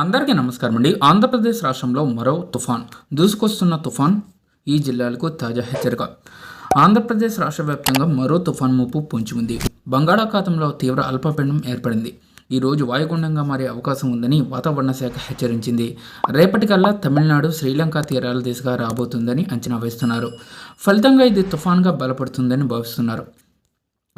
అందరికీ నమస్కారం అండి. ఆంధ్రప్రదేశ్ రాష్ట్రంలో మరో తుఫాన్ దూసుకొస్తున్న తుఫాన్ ఈ జిల్లాలకు తాజా హెచ్చరిక. ఆంధ్రప్రదేశ్ రాష్ట్ర వ్యాప్తంగా మరో తుఫాన్ ముప్పు పొంచి ఉంది బంగాళాఖాతంలో తీవ్ర అల్పపీడనం ఏర్పడింది. ఈ రోజు వాయుగుండంగా మారే అవకాశం ఉందని వాతావరణ శాఖ హెచ్చరించింది. రేపటికల్లా తమిళనాడు శ్రీలంక తీరాల దిశగా రాబోతుందని అంచనా వేస్తున్నారు. ఫలితంగా ఇది తుఫాన్గా బలపడుతుందని భావిస్తున్నారు.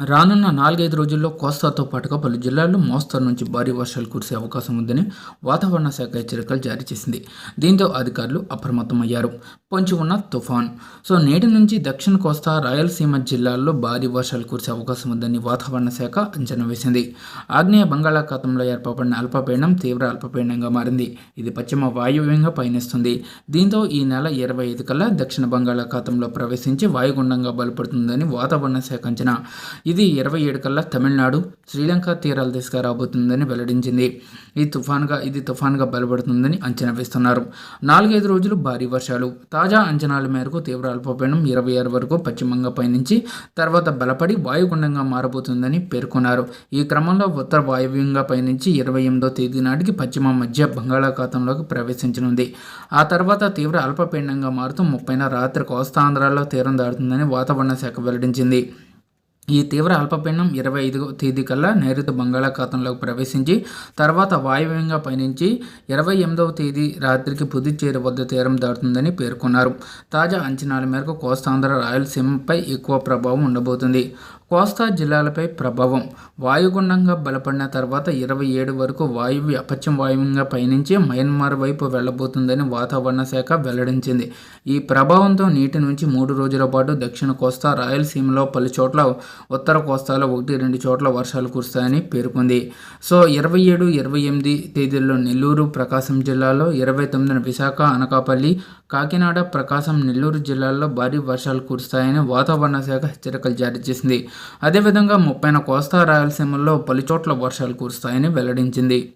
రానున్న నాలుగైదు రోజుల్లో కోస్తాతో పాటుగా పలు జిల్లాల్లో మోస్తరు నుంచి భారీ వర్షాలు కురిసే అవకాశం ఉందని వాతావరణ శాఖ హెచ్చరికలు జారీ చేసింది. దీంతో అధికారులు అప్రమత్తమయ్యారు. పొంచి ఉన్న తుఫాన్. సో నేటి నుంచి దక్షిణ కోస్తా రాయలసీమ జిల్లాల్లో భారీ వర్షాలు కురిసే అవకాశం ఉందని వాతావరణ శాఖ అంచనా వేసింది. ఆగ్నేయ బంగాళాఖాతంలో ఏర్పడిన అల్పపీడనం తీవ్ర అల్పపీడనంగా మారింది. ఇది పశ్చిమ వాయువ్యంగా పయనిస్తుంది. దీంతో ఈ నెల ఇరవై ఐదు కల్లా దక్షిణ బంగాళాఖాతంలో ప్రవేశించి వాయుగుండంగా బలపడుతుందని వాతావరణ శాఖ అంచనా. ఇది ఇరవై ఏడు కల్లా తమిళనాడు శ్రీలంక తీరాల దిశగా రాబోతుందని వెల్లడించింది. ఈ తుఫాన్గా ఇది తుఫాన్గా బలపడుతుందని అంచనా వేస్తున్నారు. నాలుగైదు రోజులు భారీ వర్షాలు. తాజా అంచనాల మేరకు తీవ్ర అల్పపీడనం ఇరవై ఆరు వరకు పశ్చిమంగా పయనించి తర్వాత బలపడి వాయుగుండంగా మారబోతుందని పేర్కొన్నారు. ఈ క్రమంలో ఉత్తర వాయువ్యంగా పయనించి ఇరవై ఎనిమిదో తేదీ నాటికి పశ్చిమ మధ్య బంగాళాఖాతంలోకి ప్రవేశించనుంది. ఆ తర్వాత తీవ్ర అల్పపీడనంగా మారుతూ ముప్పైన రాత్రి కోస్తాంధ్రాలో తీరం దాటుతుందని వాతావరణ శాఖ వెల్లడించింది. ఈ తీవ్ర అల్పపీడనం ఇరవై ఐదు తేదీ కల్లా నైరుతి బంగాళాఖాతంలోకి ప్రవేశించి తర్వాత వాయువ్యంగా పయనించి ఇరవై ఎనిమిదవ తేదీ రాత్రికి పుదుచ్చేరి వద్ద తీరం దాటుతుందని పేర్కొన్నారు. తాజా అంచనాల మేరకు కోస్తాంధ్ర రాయలసీమపై ఎక్కువ ప్రభావం ఉండబోతుంది. కోస్తా జిల్లాలపై ప్రభావం. వాయుగుండంగా బలపడిన తర్వాత ఇరవై ఏడు వరకు వాయువ్య పశ్చిమ వాయువ్యంగా పయనించి మయన్మార్ వైపు వెళ్ళబోతుందని వాతావరణ శాఖ వెల్లడించింది. ఈ ప్రభావంతో నీటి నుంచి మూడు రోజుల పాటు దక్షిణ కోస్తా రాయలసీమలో పలు చోట్ల ఉత్తర కోస్తాలో ఒకటి రెండు చోట్ల వర్షాలు కురుస్తాయని పేర్కొంది. సో ఇరవై ఏడు ఇరవై ఎనిమిది తేదీల్లో నెల్లూరు ప్రకాశం జిల్లాలో ఇరవై తొమ్మిదిన విశాఖ అనకాపల్లి కాకినాడ ప్రకాశం నెల్లూరు జిల్లాల్లో భారీ వర్షాలు కురుస్తాయని వాతావరణ శాఖ హెచ్చరికలు జారీ చేసింది. అదేవిధంగా ముప్పైన కోస్తా రాయలసీమల్లో పలుచోట్ల వర్షాలు కురుస్తాయని వెల్లడించింది.